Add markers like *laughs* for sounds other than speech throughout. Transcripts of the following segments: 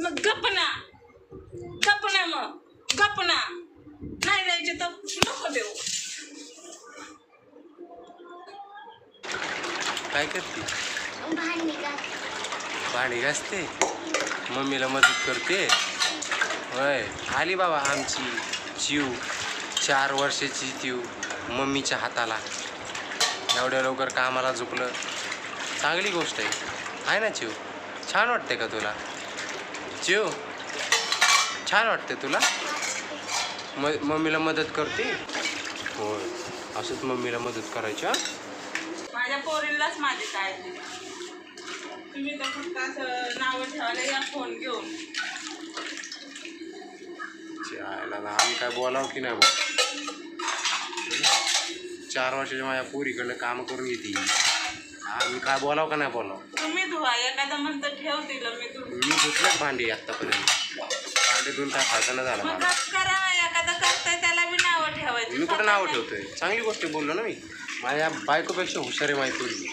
मग गप ना. गप ना मग. गप ना. नाही द्यायचे तर नको देऊ. काय करते? भांडी भांडी घासते? मम्मीला मदत करते? होय. आली बाबा आमची. चिव चार वर्षाची चिव मम्मीच्या हाताला. एवढ्या लवकर कामाला झुकलं. चांगली गोष्ट आहे. आहे ना चिव छान वाटते का तुला? चिव छान वाटते तुला? म मम्मीला मदत करते? होय. असंच मम्मीला मदत करायची? माझ्या पोरीलाच माझी काळजी. तुम्ही तर फक्त असं नावं ठेवायला या फोन घेऊन. चायला ना आम्ही काय बोलावं की नाही बघ चार वर्षाच्या माझ्या पोरीकडनं काम करून येते आम्ही काय बोलावं का नाही बोलावं? तुम्ही धुवा एखादं म्हणतं ठेव दिलं मी धुवून मी धुतलंच भांडी आत्तापर्यंत. भांडे धुवून काय फायदा नाही झाला मग मला. करा एखादं करताय त्याला बी नावं ठेवायची मी कुठं नाव ठेवतोय? चांगली गोष्ट बोललो ना मी. माझ्या बायकोपेक्षा हुशार आहे पोरगी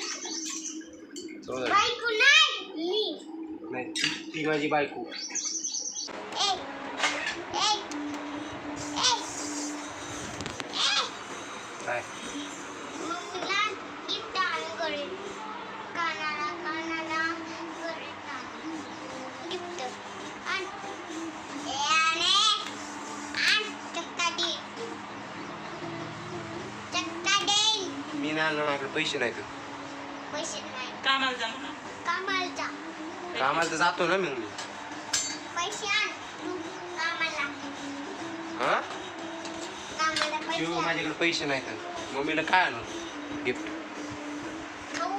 समजलं? बायको नाही. मी नाही ती- ती माझी बायको एक एक एक काय मम्मीला गिफ्ट आणून करेल कानाला कानाला करेल गिफ्ट आण ए आणे आण चक्का दे चक्का दे मी नाही आणलं माझ्याकडे पैसे नाहीत. पैसे नाही. कामाला जा म्हणा कामाला जा. कामाला तर जातो ना मी. पैसे आण. तू कामाला. हां? कामाला पैसे शिव आण. माझ्याकडे पैसे नाहीत. मम्मीला काय आणू? गिफ्ट खाऊ.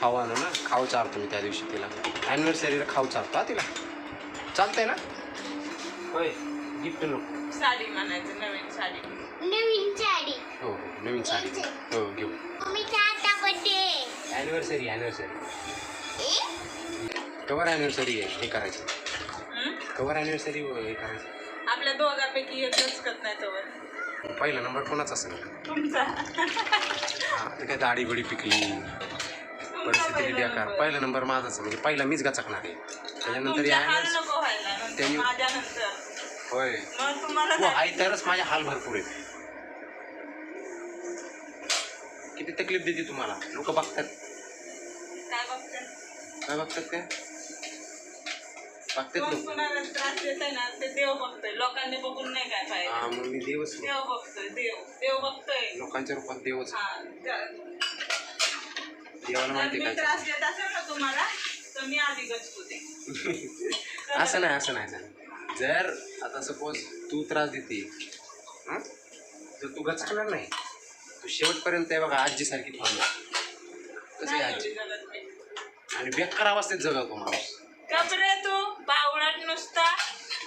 खाऊ आणू ना. खाऊ चारतो मी त्या दिवशी तिला. ॲनिव्हर्सरीला खाऊ चारतो हा तिला. चालतंय ना? होय. गिफ्ट नको साडी म्हणायचं नवीन साडी. नवीन साडी. हो हो नवीन साडी. हो घेऊ. मम्मीचा आता birthday anniversary anniversary cover anniversary आहे हे करायचं. हं? कवर ॲनिव्हर्सरी हे करायचं. आपल्या दोघांपैकी एकच करत नाही तोवर पहिला नंबर कोणाचा असेल? तुमचा. हा ते काय दाढी बिडी पिकली. तुमचा परिस्थिती पहिला बेकार. नंबर. पहिला नंबर माझाच आहे. म्हणजे पहिला मीच गचकणार आहे. त्याच्यानंतर तुमच्या हाल anniversary- नको व्हायला नंतर त्यांनी- माझ्यानंतर. होय. मग तुम्हाला तू काय- आहे तरच माझे हाल भरपूर आहेत. किती तकलीफ देते तुम्हाला? लोक बघतात. काय काय बघतात काय बघतात कोण लोक. कोणाला त्रास देत आहे ना ते देव बघतोय. लोकांनी बघून नाही काय हा मग मी देवच. देव बघतोय देव. देव बघतोय. लोकांच्या रूपात देवच. हा जर देवाला जर माहिती मी काय त्रास देत असेल ना तुम्हाला तर मी आधी गचकुते *laughs* असं नाही असं नाही असं नाही. जर आता सपोज तू त्रास देते? तर तू गचकणार नाही तू शेवटपर्यंत आहे बघा आजीसारखी थांबणार. कसं आहे आजी? आणि बेकार अवस्थेत जगवतो माणूस. कपरे तू. बावळट नुसता.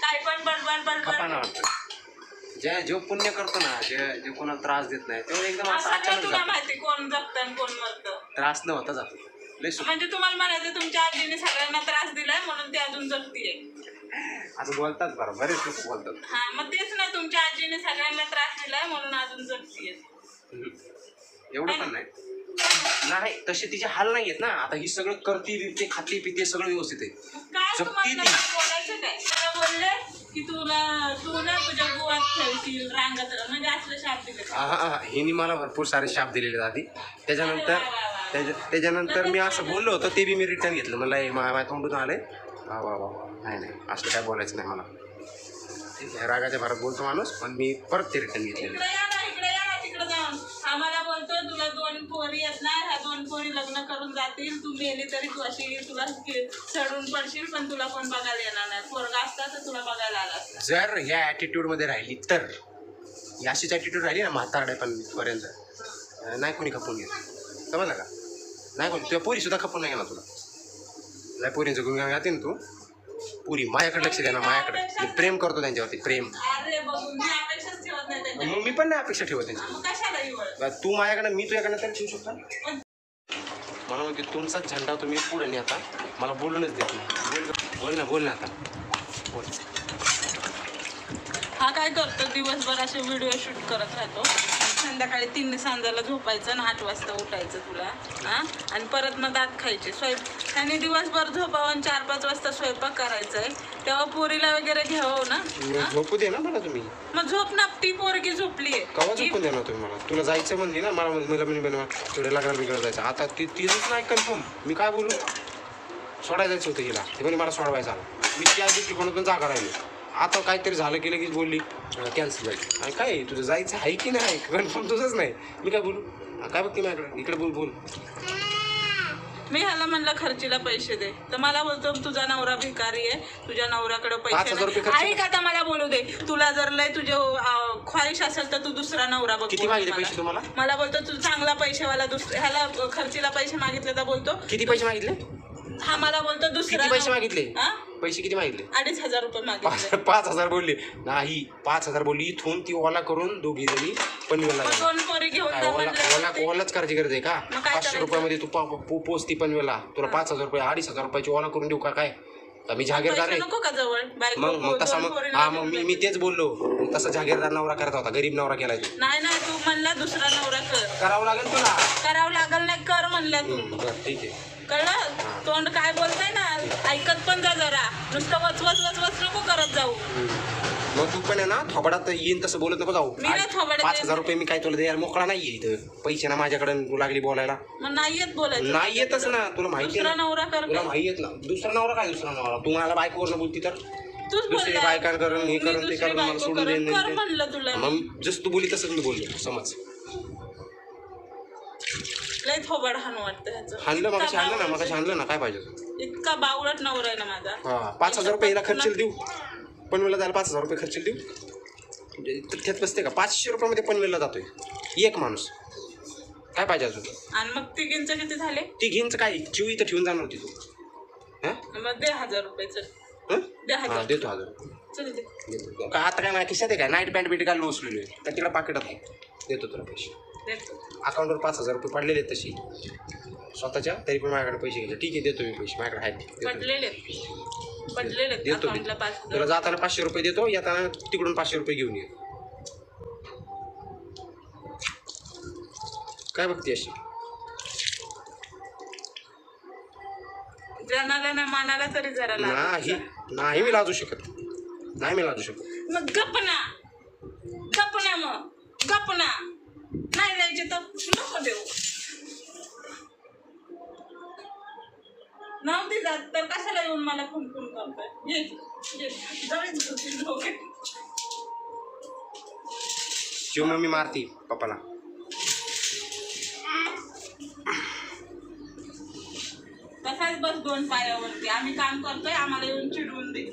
काय पण बडबड खपाना बडबड वाटतं. जे जो पुण्य करतो ना जे जे कोणाला त्रास देत नाही तो एकदम असं असं अचानक तुला जातो. माहिती कोण जगतं आणि कोण मरतं? त्रास न होता जातो. लय सुख. म्हणजे तुम्हाला म्हणायचं तुमच्या आजीने सगळ्यांना त्रास दिलाय म्हणून ती अजून जगतीये. असं बोलतात बरं बरेच लोक बोलतात. हा मग तेच ना तुमच्या आजीने सगळ्यांना त्रास दिलाय म्हणून अजून जगतीये हम्म. एवढं पण नाही. नाही तसे तिचे हाल नाही आहेत ना. आता ही सगळं करते बिरते खाते पिते सगळं व्यवस्थित आहे. काय जगती तुम्हाला ती. नवीन बोलायचं काय? बोलले की तुला तू ना तुझ्या गुवात ठेवशील रांगत म्हणजे असलं हिने मला भरपूर सारे शाप दिलेले आहेत आधी. त्याच्यानंतर त्याच्या त्याच्यानंतर मी असं बोललो होतं ते बी मी रिटर्न घेतलं. मला हे मा- माझ्या तोंडून आले वा वा वा वा. नाही नाही. असं काय बोलायचं नाही मला. ठीक आहे, रागाच्या भरात बोलतो माणूस पण मी परत ते रिटर्न घेतलेले इकडे या ना इकडे या ना तिकडे जाऊन. आम्हाला बोलतो तुला दोन पोरी ह्या दोन पोरी लग्न करून जातील. तू तरी तू अशी तुला चढून पडशील पण तुला कोण बघायला येणार नाही. पोरगा असता तर तुला बघायला आला असता. जर ह्या ॲटिट्यूडमध्ये राहिली तर ही अशीच ॲटिट्यूड राहिली ना म्हातारडे पण पर्यंत. नाही कोणी खपून घेत. समजलं का? नाही कोणी तुझ्या पोरी सुद्धा खपून नाही घेणार तुला. लय पोरींचं गुणगान गाते ना तू? पुरी माझ्याकडे लक्ष द्या ना माझ्याकडे. मी प्रेम करतो त्यांच्यावरती प्रेम. मग मी पण नाही अपेक्षा ठेवत त्यांची. तू माझ्याकडे मी तुझ्याकडे तर ठेवू शकतो? म्हणून की तुमचा झेंडा तुम्ही पुढे नाही आता मला बोलूनच देत नाही. बोल- ना बोल ना आता. बोल. हा काय करतो? दिवसभर असे व्हिडिओ शूट करत राहतो. संध्याकाळी तीन सांजाला झोपायचं आणि आठ वाजता उठायचं तुला हा? आणि परत मग दात खायचे. स्वयं आणि दिवसभर झोपावं आणि चार पाच वाजता स्वयंपाक करायचा आहे तेव्हा पोरीला वगैरे घ्यावं ना? झोपू दे ना मला तुम्ही. मग झोप ना ती पोरगी झोपलीये. कवा झोपून देणार तुम्ही मला? तुला जायचं म्हणली ना मला मला म्हणे बनवा थोडे लागणार बिघडत जायचं. आता ती तीच नाही कन्फर्म मी काय बोलू? सोडायला जायचं होतं हिला. ते म्हणे मला सोडवायचं आलं. मी त्या दृष्टिकोनातून जागा राहिली. आता काहीतरी झालं की लगेच बोलली. कॅन्सल झाली. आणि काय तुझं जायचं आहे की नाही? कन्फर्म तुझंच नाही. मी काय बोलू? हा, काय बघते माझ्याकडे? इकडे बोल बोल. मी ह्याला म्हणलं खर्चीला पैसे दे. तर मला बोलतो तुझा नवरा भिकारी आहे. तुझ्या नवऱ्याकडे पाच पैसे हजार रुपये नाही. खर्च- ऐक आता मला बोलू दे? तुला जर लय तुझे अं, ख्वाहिश असेल तर तू दुसरा नवरा बघ किती बोलतो मागितले मला. पैसे तुम्हाला? मला बोलतो तू चांगला पैसेवाला दुसऱ्या ह्याला खर्चीला पैसे मागितले तर बोलतो. किती पैसे मागितले? हा मला बोलतो दुसरा किती पैसे नव- मागितले? हा? पैसे किती मागितले? अडीच हजार रुपये मागितले. पाच पाच हजार बोलली. नाही पाच हजार बोलली. इथून ती ओला करून दोघी जणी पनवेलला मग गेल्या. दोन पोरी घेऊन काय जा ओला म्हणलं ओला होते. ओलाच करायची गरज आहे का? मग काय पाचशे करायचं? रुपयामध्ये तू पा- पो- पोचती पनवेलला. तुला पाच हजार रुपये अडीच हजार रुपयाची ओला करून देऊ का काय? का मी जागीरदार पैसे आहे नको का जवळ? बायको मग मग तसा मग पोरींना हा मग मी. मी तेच बोललो. मग तसा जागीरदार नवरा करत होता गरीब नवरा केलाय तू. नाही नाही तू म्हणला दुसरा नवरा कर. करावं लागेल तुला. करावं लागल नाही कर म्हणल्या तू. हम्म, बरं ठीक आहे. कळलं? तोंड काय बोलताय ना? ऐकत पण जा जरा. नुसतं वच वच वच वच नको करत जाऊ. मग तू पण आहे ना थोबाडात येईन तसं बोलत नको जाऊ. मी नाही थोबाडात पाच. हजार रुपये मी काय तुला द्यायला मोकळा नाहीये इथं. पैसे ना माझ्याकडे तू लागली बोलायला. मग नाही येत बोलायचं. नाही येतच ना. तुला माहिती दुसरा ना. नवरा कर तुला? माहिती येत ना. दुसरा नवरा काय दुसरा नवरा? तू मला बायकोवरनं बोलती तर? तूच दुसरी बोलला. बायकां करून हे मी करून ते दुसरी करून मला बायको सोडून करून. देईन म्हणलं तुला. मग जसं तू बोली तसंच मी बोललो. समज. लय थोबाड हान वाटतं ह्याचं. हाणलं मग इतका हाणलं ना? मग हाणलं ना? काय पाहिजे होतं? इतका बावळट नवरा आहे ना माझा. हा पाच हजार रुपये हिला खर्चील देऊ. पनवेलला जायला पाच हजार रुपये खर्चील देऊ. म्हणजे तर त्यात बसते का? पाचशे रुपयामध्ये पनवेलला जातोय. एक माणूस. काय पाहिजे अजून? आणि मग तिघींचं किती झाले? ती घेऊन काय? चिव इथं ठेवून जाणार होती तू. हा? मग दे हजार रुपये चल? दे हा हजार देतो हजार चल दे. देतो. का आता काय माझ्या खिशात आहे काय? नाईट पॅन्ट बिट घालून उचलेलो आहे का तिला पाकिटात आहे. देतो तुला पैसे. अकाउंटवर पाच हजार रुपये पडलेले आहेत तशी. स्वतःच्या तरी पण माझ्याकडे पैसे घ्यायचे ठीक आहे देतो मी पैसे. माझ्याकडे आहेत. देतो. पडलेले पडलेले देतो मी. अकाउंटला पाच तुला जाताना पाचशे रुपये देतो येताना तिकडून पाचशे रुपये घेऊन ये. काय बघते अशी? जनाला ना मानाला तरी जरा नाही नाही मी लाजू शकत. नाही मी लाजू शकत. मग गपना गपना मग. गपना नाही द्यायचे तर नको देऊ नव्हती जात तर कशाला येऊन मला फोन फोन करतोय ये ये. शिव मम्मी मारती पप्पाला तसाच बस दोन पायावरती आम्ही काम करतोय आम्हाला येऊन चिडवून दे